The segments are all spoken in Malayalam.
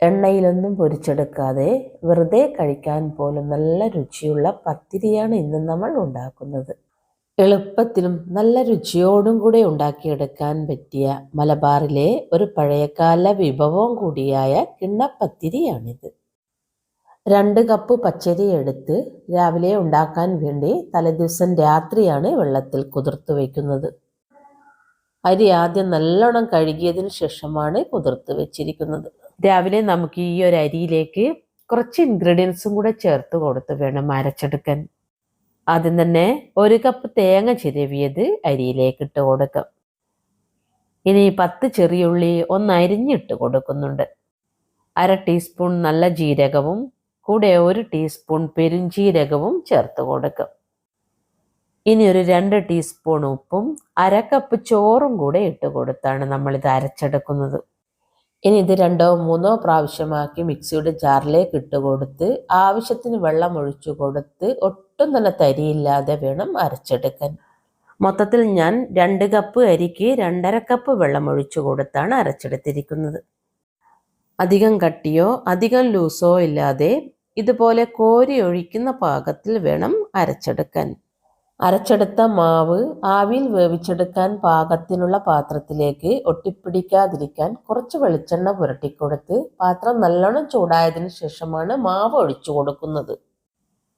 എണ്ണയിലൊന്നും പൊരിച്ചെടുക്കാതെ വെറുതെ കഴിക്കാൻ പോലും നല്ല രുചിയുള്ള പത്തിരിയാണ് ഇന്ന് നമ്മൾ ഉണ്ടാക്കുന്നത്. എളുപ്പത്തിലും നല്ല രുചിയോടും കൂടെ ഉണ്ടാക്കിയെടുക്കാൻ പറ്റിയ മലബാറിലെ ഒരു പഴയകാല വിഭവം കൂടിയായ കിണ്ണപ്പത്തിരിയാണിത്. രണ്ട് കപ്പ് പച്ചരി എടുത്ത് രാവിലെ ഉണ്ടാക്കാൻ വേണ്ടി തലേദിവസം രാത്രിയാണ് വെള്ളത്തിൽ കുതിർത്ത് വയ്ക്കുന്നത്. അരി ആദ്യം നല്ലോണം കഴുകിയതിന് ശേഷമാണ് കുതിർത്ത് വെച്ചിരിക്കുന്നത്. രാവിലെ നമുക്ക് ഈ ഒരു അരിയിലേക്ക് കുറച്ച് ഇൻഗ്രീഡിയൻസും കൂടെ ചേർത്ത് കൊടുത്ത് വേണം അരച്ചെടുക്കാൻ. ആദ്യം തന്നെ ഒരു കപ്പ് തേങ്ങ ചിരവിയത് അരിയിലേക്ക് ഇട്ട് കൊടുക്കാം. ഇനി പത്ത് ചെറിയുള്ളി ഒന്ന് അരിഞ്ഞിട്ട് കൊടുക്കുന്നുണ്ട്. അര ടീസ്പൂൺ നല്ല ജീരകവും കൂടെ ഒരു ടീസ്പൂൺ പെരുംജീരകവും ചേർത്ത് കൊടുക്കാം. ഇനി ഒരു രണ്ട് ടീസ്പൂൺ ഉപ്പും അര കപ്പ് ചോറും കൂടെ ഇട്ട് കൊടുത്താണ് നമ്മളിത് അരച്ചെടുക്കുന്നത്. ഇനി ഇത് രണ്ടോ മൂന്നോ പ്രാവശ്യമാക്കി മിക്സിയുടെ ജാറിലേക്ക് ഇട്ട് കൊടുത്ത് ആവശ്യത്തിന് വെള്ളം ഒഴിച്ചു കൊടുത്ത് ഒട്ടും തന്നെ തരിയില്ലാതെ വേണം അരച്ചെടുക്കാൻ. മൊത്തത്തിൽ ഞാൻ രണ്ട് കപ്പ് അരിക്ക് രണ്ടര കപ്പ് വെള്ളം ഒഴിച്ചു കൊടുത്താണ് അരച്ചെടുത്തിരിക്കുന്നത്. അധികം കട്ടിയോ അധികം ലൂസോ ഇല്ലാതെ ഇതുപോലെ കോരി ഒഴിക്കുന്ന പാകത്തിൽ വേണം അരച്ചെടുക്കാൻ. അരച്ചെടുത്ത മാവ് ആവിയിൽ വേവിച്ചെടുക്കാൻ പാകത്തിനുള്ള പാത്രത്തിലേക്ക് ഒട്ടിപ്പിടിക്കാതിരിക്കാൻ കുറച്ച് വെളിച്ചെണ്ണ പുരട്ടിക്കൊടുത്ത് പാത്രം നല്ലോണം ചൂടായതിനു ശേഷമാണ് മാവ് ഒഴിച്ചു കൊടുക്കുന്നത്.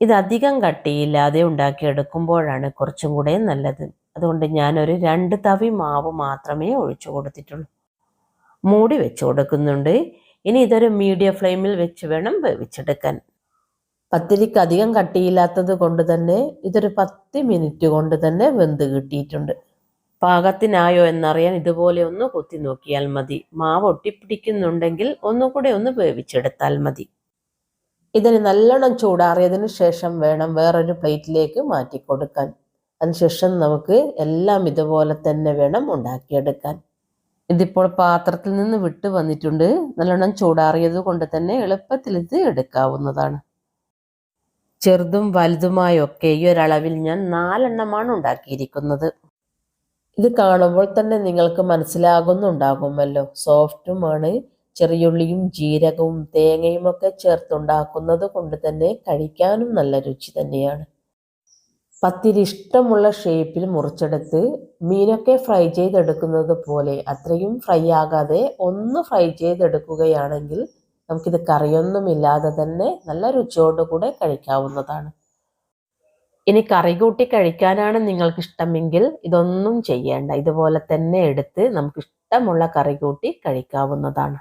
ഇത് അധികം കട്ടിയില്ലാതെ ഉണ്ടാക്കിയെടുക്കുമ്പോഴാണ് കുറച്ചും കൂടെ നല്ലത്. അതുകൊണ്ട് ഞാനൊരു രണ്ട് തവി മാവ് മാത്രമേ ഒഴിച്ചു കൊടുത്തിട്ടുള്ളൂ. മൂടി വെച്ച് കൊടുക്കുന്നുണ്ട്. ഇനി ഇതൊരു മീഡിയം ഫ്ലെയിമിൽ വെച്ച് വേണം വേവിച്ചെടുക്കാൻ. പത്തിരിക്ക് അധികം കട്ടിയില്ലാത്തത് കൊണ്ട് തന്നെ ഇതൊരു പത്ത് മിനിറ്റ് കൊണ്ട് തന്നെ വെന്ത് കിട്ടിയിട്ടുണ്ട്. പാകത്തിനായോ എന്നറിയാൻ ഇതുപോലെ ഒന്ന് കുത്തി നോക്കിയാൽ മതി. മാവ് ഒട്ടിപ്പിടിക്കുന്നുണ്ടെങ്കിൽ ഒന്നുകൂടെ ഒന്ന് വേവിച്ചെടുത്താൽ മതി. ഇതിന് നല്ലോണം ചൂടാറിയതിന് ശേഷം വേണം വേറൊരു പ്ലേറ്റിലേക്ക് മാറ്റി കൊടുക്കാൻ അതിനുശേഷം നമുക്ക് എല്ലാം ഇതുപോലെ തന്നെ വേണം ഉണ്ടാക്കിയെടുക്കാൻ. ഇതിപ്പോൾ പാത്രത്തിൽ നിന്ന് വിട്ട് വന്നിട്ടുണ്ട്. നല്ലോണം ചൂടാറിയത് കൊണ്ട് തന്നെ എളുപ്പത്തിൽ ഇത് എടുക്കാവുന്നതാണ്. ചെറുതും വലുതുമായൊക്കെ ഈ ഒരളവിൽ ഞാൻ നാലെണ്ണമാണ് ഉണ്ടാക്കിയിരിക്കുന്നത്. ഇത് കാണുമ്പോൾ തന്നെ നിങ്ങൾക്ക് മനസ്സിലാകുന്നുണ്ടാകുമല്ലോ. സോഫ്റ്റുമാണ് ചെറിയുള്ളിയും ജീരകവും തേങ്ങയും ഒക്കെ ചേർത്തുണ്ടാക്കുന്നത് കൊണ്ട് തന്നെ കഴിക്കാനും നല്ല രുചി തന്നെയാണ്. പത്തിരി ഇഷ്ടമുള്ള ഷേപ്പിൽ മുറിച്ചെടുത്ത് മീനൊക്കെ ഫ്രൈ ചെയ്തെടുക്കുന്നത് പോലെ അത്രയും ഫ്രൈ ആകാതെ ഒന്ന് ഫ്രൈ ചെയ്തെടുക്കുകയാണെങ്കിൽ നമുക്കിത് കറിയൊന്നുമില്ലാതെ തന്നെ നല്ല രുചിയോടുകൂടെ കഴിക്കാവുന്നതാണ്. ഇനി കറി കൂട്ടി കഴിക്കാനാണ് നിങ്ങൾക്ക് ഇഷ്ടമെങ്കിൽ ഇതൊന്നും ചെയ്യേണ്ട. ഇതുപോലെ തന്നെ എടുത്ത് നമുക്ക് ഇഷ്ടമുള്ള കറി കൂട്ടി കഴിക്കാവുന്നതാണ്.